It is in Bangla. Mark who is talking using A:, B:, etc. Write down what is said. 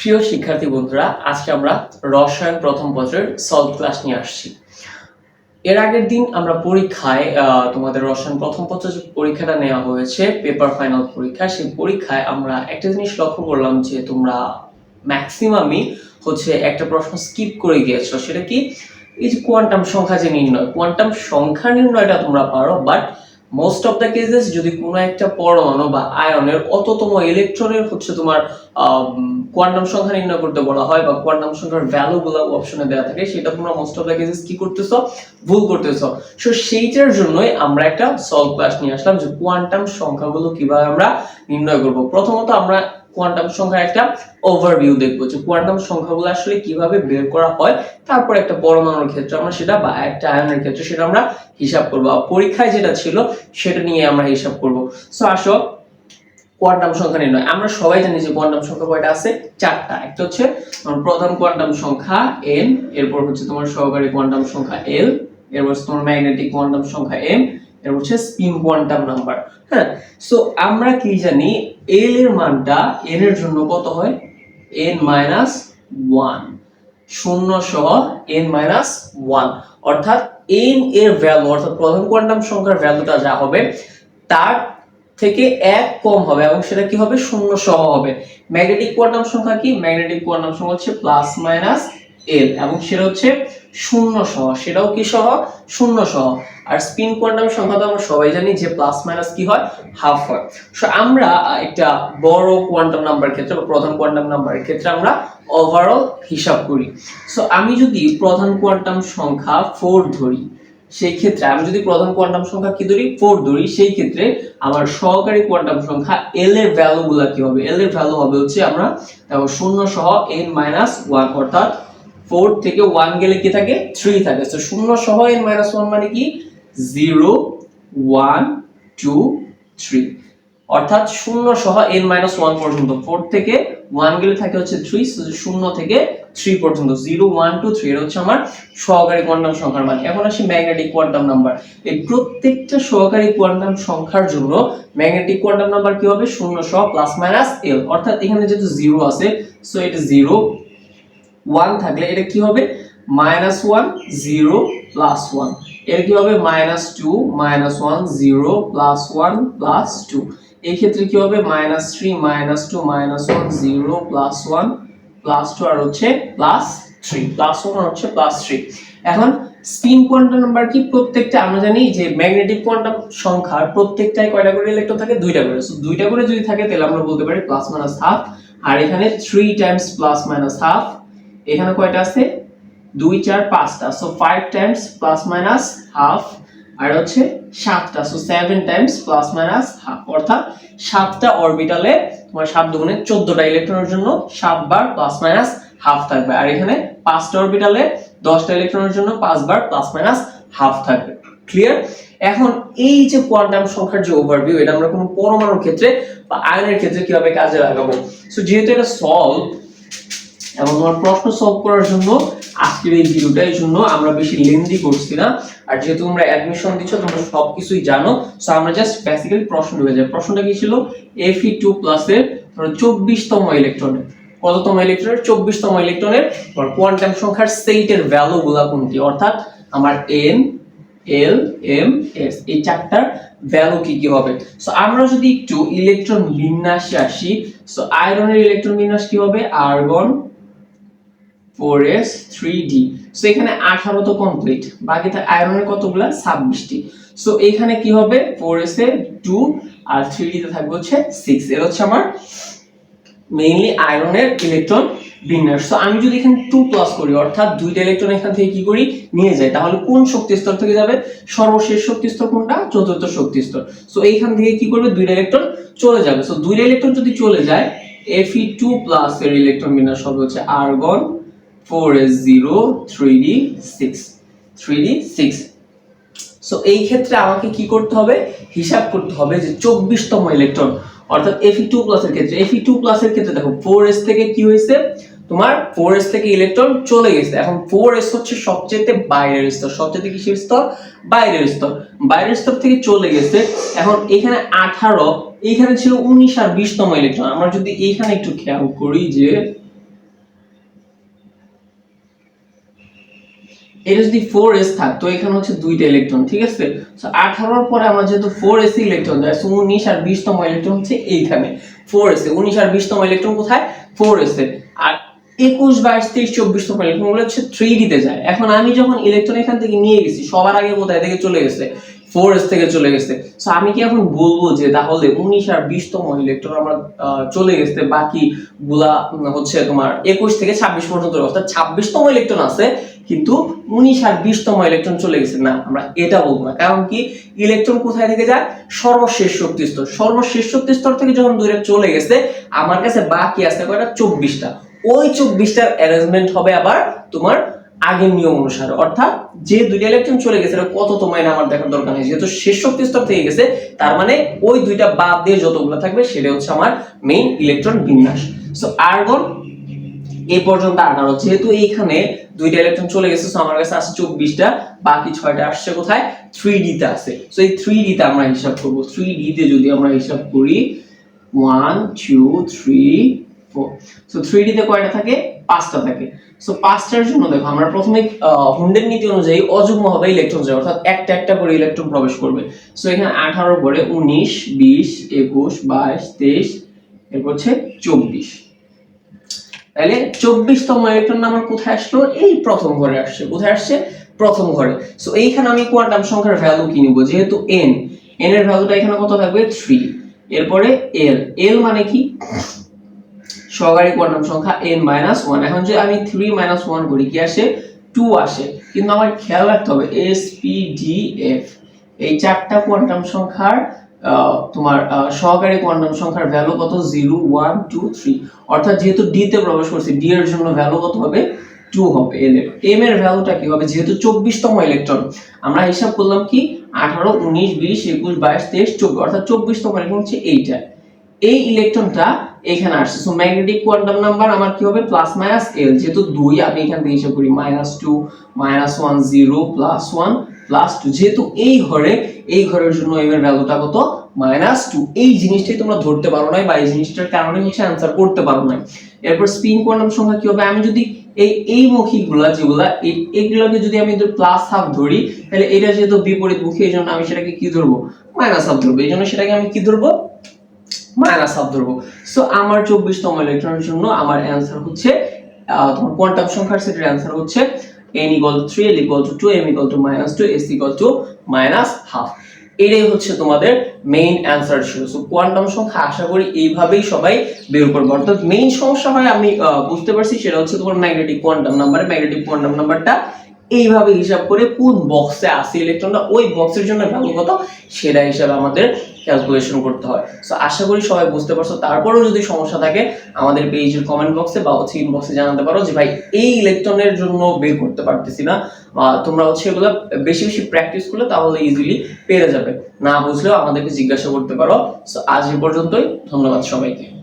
A: প্রিয় শিক্ষার্থী বন্ধুরা, আজকে আমরা রসায়ন প্রথম পত্রের সলভ ক্লাস নিয়ে আসছি। এর আগের দিন আমরা পরীক্ষায় তোমাদের রসায়ন প্রথম পত্রের যে পরীক্ষাটা নেওয়া হয়েছে পেপার ফাইনাল পরীক্ষা, সেই পরীক্ষায় আমরা একটা জিনিস লক্ষ্য করলাম যে তোমরা ম্যাক্সিমামই হচ্ছে একটা প্রশ্ন স্কিপ করে গিয়েছো। সেটা কি? এই যে কোয়ান্টাম সংখ্যা যে নির্ণয় কোয়ান্টাম সংখ্যা নির্ণয়টা তোমরা পারো but most of the cases যদি কোনো একটা পরমাণু বা আয়নের অততম ইলেকট্রনের হচ্ছে তোমার কোয়ান্টাম সংখ্যা নির্ণয় করতে বলা হয় বা কোয়ান্টাম সংখ্যার ভ্যালু গুলো অপশনে দেওয়া থাকে, সেটা তোমরা মোস্ট অফ দ্য কেসেস কি করতেছো? ভুল করতেছো। সো সেইটার জন্যই আমরা একটা সলভ ক্লাস নিয়ে আসলাম যে কোয়ান্টাম সংখ্যাগুলো কীভাবে আমরা নির্ণয় করব। প্রথমত আমরা কোয়ান্টাম সংখ্যার একটা ওভারভিউ দেখব। যে কোয়ান্টাম সংখ্যাগুলো আসলে কীভাবে বের করা হয়, তারপর একটা পরমাণুর ক্ষেত্রে আমরা সেটা বা একটা আয়নের ক্ষেত্রে সেটা আমরা হিসাব করব। পরীক্ষায় যেটা ছিল, সেটা নিয়ে আমরা হিসাব করব। সো আসো কোয়ান্টাম সংখ্যা নির্ণয়। আমরা সবাই জানি যে কোয়ান্টাম সংখ্যা কয়টা আছে? চারটা। একটা হচ্ছে প্রধান কোয়ান্টাম সংখ্যা n, এরপর হচ্ছে তোমার সহকারী কোয়ান্টাম সংখ্যা l, এরপর হচ্ছে তোমার ম্যাগনেটিক কোয়ান্টাম সংখ্যা m এরপর হচ্ছে স্পিন কোয়ান্টাম নাম্বার হ্যাঁ? সো আমরা কি জানি l এর মানটা n এর জন্য কত হয়? N মাইনাস ওয়ান শূন্য সহ n মাইনাস ওয়ান অর্থাৎ n এর ভ্যালু অর্থাৎ প্রধান কোয়ান্টাম সংখ্যার ভ্যালুটা যা হবে, তার থেকে এক কম হবে এবং সেটা কি হবে? শূন্য সহ হবে। ম্যাগনেটিক কোয়ান্টাম সংখ্যা কি? ম্যাগনেটিক কোয়ান্টাম সংখ্যা হচ্ছে প্লাস মাইনাস এল এবং সেটা হচ্ছে শূন্য সহ। সেটাও কি সহ? শূন্য সহ। আর স্পিন কোয়ান্টাম সংখ্যা তো আমরা সবাই জানি যে প্লাস মাইনাস কি হয়? হাফ হয়। সো আমরা একটা বড় কোয়ান্টাম নাম্বার ক্ষেত্রে বা প্রধান কোয়ান্টাম নাম্বারের ক্ষেত্রে আমরা ওভারঅল হিসাব করি। সো আমি যদি প্রধান কোয়ান্টাম সংখ্যা ফোর ধরি, সেই ক্ষেত্রে আমি যদি প্রধান কোয়ান্টাম সংখ্যা কি ধরি? ফোর ধরি, সেই ক্ষেত্রে আমার সহকারী কোয়ান্টাম সংখ্যা এল এর ভ্যালু গুলা কি হবে? এল এর ভ্যালু হবে হচ্ছে আমরা শূন্য সহ এন মাইনাস ওয়ান অর্থাৎ ফোর থেকে ওয়ান গেলে কি থাকে? থ্রি থাকে। তো শূন্য সহ এন মাইনাস ওয়ান মানে কি? জিরো ওয়ান টু থ্রি অর্থাৎ শূন্য সহ এন মাইনাস ওয়ান পর্যন্ত। ফোর থেকে ওয়ান গেলে থাকে হচ্ছে থ্রি শূন্য থেকে থ্রি পর্যন্ত। জিরো ওয়ান টু থ্রি এটা হচ্ছে আমার সহকারী কোয়ান্টাম সংখ্যার মান। এখন আসি ম্যাগনেটিক কোয়ান্টাম নাম্বার এই প্রত্যেকটা সহকারী কোয়ান্টাম সংখ্যার জন্য ম্যাগনেটিক কোয়ান্টাম নাম্বার কি হবে? শূন্য সহ প্লাস মাইনাস এল অর্থাৎ এখানে যেহেতু জিরো আছে সো এটা জিরো ওয়ান থাকলে এটা কি হবে? মাইনাস ওয়ান জিরো প্লাস ওয়ানের কি হবে? Minus two minus one zero plus one plus two এই ক্ষেত্রে কি হবে? Minus three minus two minus one zero plus one plus two আর হচ্ছে প্লাস থ্রি প্লাস ওয়ান হচ্ছে প্লাস থ্রি এখন স্পিন কোয়ান্টাম নাম্বার কি? প্রত্যেকটা, আমরা জানি যে ম্যাগনেটিক কোয়ান্টাম সংখ্যার প্রত্যেকটাই কয়টা করে ইলেকট্রন থাকে? দুইটা করে। সো দুইটা করে যদি থাকে, তাহলে আমরা বলতে পারি প্লাস মাইনাস হাফ আর এখানে three times plus minus half এখানে কয়টা আছে? দুই, চার, পাঁচটা। So five times plus minus half আর হচ্ছে সাতটা। So seven times plus minus half অর্থাৎ সাতটা অরবিটালে তোমার সাত দুগুণে চোদ্দটা ইলেকট্রনের জন্য সাতবার প্লাস মাইনাস হাফ থাকবে। আর এখানে পাঁচটা অরবিটালে দশটা ইলেকট্রনের জন্য পাঁচবার প্লাস মাইনাস হাফ থাকবে। ক্লিয়ার এখন এই যে কোয়ান্টাম সংখ্যার যে ওভারভিউ এটা আমরা কোনো পরমাণুর ক্ষেত্রে বা আয়নের ক্ষেত্রে কীভাবে কাজে লাগাবো? সো যেহেতু এটা সলভ এবং তোমার প্রশ্ন সলভ করার জন্য আজকের এই ভিডিওটা এই জন্য আমরা বেশি লেন্দি করছি না। আর যেহেতু তোমরা অ্যাডমিশন দিচ্ছ তোমরা সবকিছুই জানো সো আমরা জাস্ট বেসিক্যালি প্রশ্ন ঢুকে যাই। প্রশ্নটা কি ছিল? এফ টু প্লাসের চব্বিশতম ইলেকট্রনের কততম ইলেকট্রনের চব্বিশতম ইলেকট্রনের কোয়ান্টাম সংখ্যার সেইটের ভ্যালু গুলা কোনটি? অর্থাৎ আমার এন এল এম এস এই চারটার ভ্যালু কি কি হবে? সো আমরা যদি একটু ইলেকট্রন বিন্যাসে আসি সো আয়রনের ইলেকট্রন বিন্যাস কি হবে? Argon four S three D so এখানে আঠারো তো কমপ্লিট বাকি আয়রনের কতগুলা? ছাব্বিশটি। সো এখানে কি হবে? ফোর এস এ টু আর থ্রি ডি তে থাকবে হচ্ছে সিক্স এর হচ্ছে আমার মেইনলি আয়রনের ইলেকট্রন বিন্যাস। তো আমি যদি এখানে টু প্লাস করি, অর্থাৎ দুইটা ইলেকট্রন এখান থেকে কি করি? নিয়ে যাই। তাহলে কোন শক্তি স্তর থেকে যাবে? সর্বশেষ শক্তি স্তর কোনটা? চতুর্থ শক্তি স্তর। সো এইখান থেকে কি করবে? দুইটা ইলেকট্রন চলে যাবে। সো দুইটা ইলেকট্রন যদি চলে যায় এফি টু প্লাস এর ইলেকট্রন বিন্যাস হবে হচ্ছে আর্গন সো এই ক্ষেত্রে আমাকে কি করতে হবে? হিসাব করতে হবে যে চব্বিশতম ইলেকট্রন অর্থাৎ এফি টু প্লাসের ক্ষেত্রে। এফি টু প্লাসের ক্ষেত্রে দেখো ফোর এস থেকে কি হয়েছে? তোমার ফোর এস থেকে ইলেকট্রন চলে গেছে। এখন ফোর এস হচ্ছে সবচেয়ে বাইরের স্তর। সবচেয়ে কিসের স্তর? বাইরের স্তর। বাইরের স্তর থেকে চলে গেছে। এখন এখানে আঠারো, এইখানে ছিল উনিশ আর বিশতম ইলেকট্রন আমরা যদি এইখানে একটু খেয়াল করি যে এটা যদি ফোর এস থাকতো এখানে হচ্ছে দুইটা ইলেকট্রন ঠিক আছে? তো আঠারোর পরে আমার যেহেতু ফোর এস ইলেকট্রন যায় সো উনিশ আর বিশতম ইলেকট্রন হচ্ছে এইখানে ফোর এস উনিশ আর বিশতম ইলেকট্রন কোথায়? ফোর এস আর একুশ, বাইশ, তেইশ চব্বিশতম ইলেকট্রনগুলো হচ্ছে থ্রি ডিতে যায়। এখন আমি যখন ইলেকট্রন এখান থেকে নিয়ে গেছি, সবার আগে কোথায়? থেকে চলে গেছে। ফোর এস থেকে চলে গেছে। সো আমি কি এখন বলব যে তাহলে উনিশ আর বিশতম ইলেকট্রন আমরা চলে গেছে, বাকি গুলা হচ্ছে তোমার একুশ থেকে ছাব্বিশ পর্যন্ত অর্থাৎ ছাব্বিশতম ইলেকট্রন আছে কিন্তু উনিশ আর বিশতম ইলেকট্রন চলে গেছে। না, আমরা এটা বলব না। কারণ কি? ইলেকট্রন কোথায় থেকে যায়? সর্বশেষ শক্তি স্তর। সর্বশেষ শক্তি স্তর থেকে যখন দূরে চলে গেছে, আমার কাছে বাকি আছে কয়টা? চব্বিশটা। ওই চব্বিশটার অ্যারেঞ্জমেন্ট হবে আবার তোমার আগের নিয়ম অনুসারে। অর্থাৎ যে দুইটা ইলেকট্রন চলে গেছে কত তোমায় আমার দেখার দরকার নেই। যেহেতু শেষ শক্তি স্তর থেকে গেছে, তার মানে ওই দুইটা বাদ দিয়ে যতগুলো থাকবে সেটা হচ্ছে আমার মেইন ইলেকট্রন বিন্যাস। সো আর্গন এই পর্যন্ত আঠারো যেহেতু এইখানে দুইটা ইলেকট্রন চলে গেছে সো আমার কাছে আছে চব্বিশটা, বাকি ছয়টা আসছে কোথায়? থ্রি ডিতে আছে। সো এই থ্রি ডিতে আমরা হিসাব করব। থ্রি ডিতে যদি আমরা হিসাব করি one two three four so three ডিতে কয়টা থাকে? পাঁচটা থাকে। সো পাঁচটার জন্য দেখো, আমরা প্রথমে হুন্ডের নীতি অনুযায়ী অযুগ্ম হবে ইলেকট্রন যায় অর্থাৎ একটা একটা করে ইলেকট্রন প্রবেশ করবে। সো এখানে আঠারো পরে উনিশ, বিশ, একুশ, বাইশ, তেইশ, এরপর হচ্ছে চব্বিশ। তাহলে চব্বিশতম ইলেকট্রন আমার কোথায় আসলো? এই প্রথম ঘরে আসছে। কোথায় আসছে? প্রথম ঘরে। সো এইখানে আমি কোয়ান্টাম সংখ্যার ভ্যালু কি নিব? যেহেতু এন এন এর ভ্যালুটা এখানে কত থাকবে? থ্রি এরপরে এল এল মানে কি? সহকারী কোয়ান্টাম সংখ্যা এন মাইনাস ওয়ান এখন যদি আমি থ্রি মাইনাস ওয়ান করি, কি আসে? টু আসে। কিন্তু আমার খেয়াল রাখতে হবে এস পি ডি এফ এই চারটা কোয়ান্টাম সংখ্যার তোমার সহকারী কোয়ান্টাম সংখ্যার ভ্যালু কত? জিরো ওয়ান টু থ্রি অর্থাৎ যেহেতু ডি তে প্রবেশ করছি ডি এর জন্য ভ্যালু কত হবে? টু হবে। এল এর এম এর ভ্যালুটা কি হবে? যেহেতু চব্বিশতম ইলেকট্রন আমরা হিসাব করলাম কি? আঠারো, উনিশ, বিশ, একুশ, বাইশ, তেইশ চব্বিশ অর্থাৎ চব্বিশতম ইলেকট্রন হচ্ছে এইটা। এই ইলেকট্রনটা এখানে আসছে। সো ম্যাগনেটিক কোয়ান্টাম নাম্বার আমার কি হবে? প্লাস মাইনাস এল যেহেতু দুই, আমি এখান থেকে হিসাব করি minus two minus one zero plus one plus two যেহেতু এই ঘরে, এই ঘরের জন্য এম এর ভ্যালুটা কত? মাইনাস টু এই জিনিসটাই তোমরা ধরতে পারো না বা এই জিনিসটার কারণে হচ্ছে অ্যান্সার করতে পারো না এরপর স্পিন কোয়ান্টাম সংখ্যা কি হবে? আমি যদি এই এই মুখীগুলা যেগুলা, এই- এইগুলোকে যদি আমি প্লাস হাফ ধরি, তাহলে এটা যেহেতু বিপরীত মুখী, এই জন্য আমি সেটাকে কি ধরবো? মাইনাস হাফ ধরবো। এই জন্য সেটাকে আমি কি ধরবো? মাইনাস হাফ ধরবো। সো আমার চব্বিশতম ইলেকট্রনের জন্য আমার অ্যান্সার হচ্ছে তোমার কোয়ান্টাম সংখ্যার সেটের অ্যান্সার হচ্ছে n equal to 3 l equal to 2 m equal to minus 2 s equal to minus half. এটাই হচ্ছে তোমাদের মেইন অ্যান্সার ছিল সো কোয়ান্টাম সংখ্যা, আশা করি এইভাবেই সবাই বের করবে। অর্থাৎ মেইন সমস্যা হয়, আমি বুঝতে পারছি, সেটা হচ্ছে তোমার magnetic quantum number magnetic quantum নাম্বারটা এইভাবে হিসাব করে কোন বক্সে আছে ইলেকট্রনটা ওই বক্সের জন্য ভ্যালু কত সেটা হিসাবে আমাদের ক্যালকুলেশন করতে হয়। সো আশা করি সবাই বুঝতে পারছ। তারপরেও যদি সমস্যা থাকে, আমাদের পেজের কমেন্ট বক্সে বা হচ্ছে ইনবক্সে জানাতে পারো যে, ভাই, এই ইলেকট্রনের জন্য বের করতে পারতেছি না বা তোমরা হচ্ছে এগুলো বেশি বেশি প্র্যাকটিস করলে তাহলে ইজিলি পেরে যাবে। না বুঝলেও আমাদেরকে জিজ্ঞাসা করতে পারো। সো আজ এই পর্যন্তই। ধন্যবাদ সবাইকে।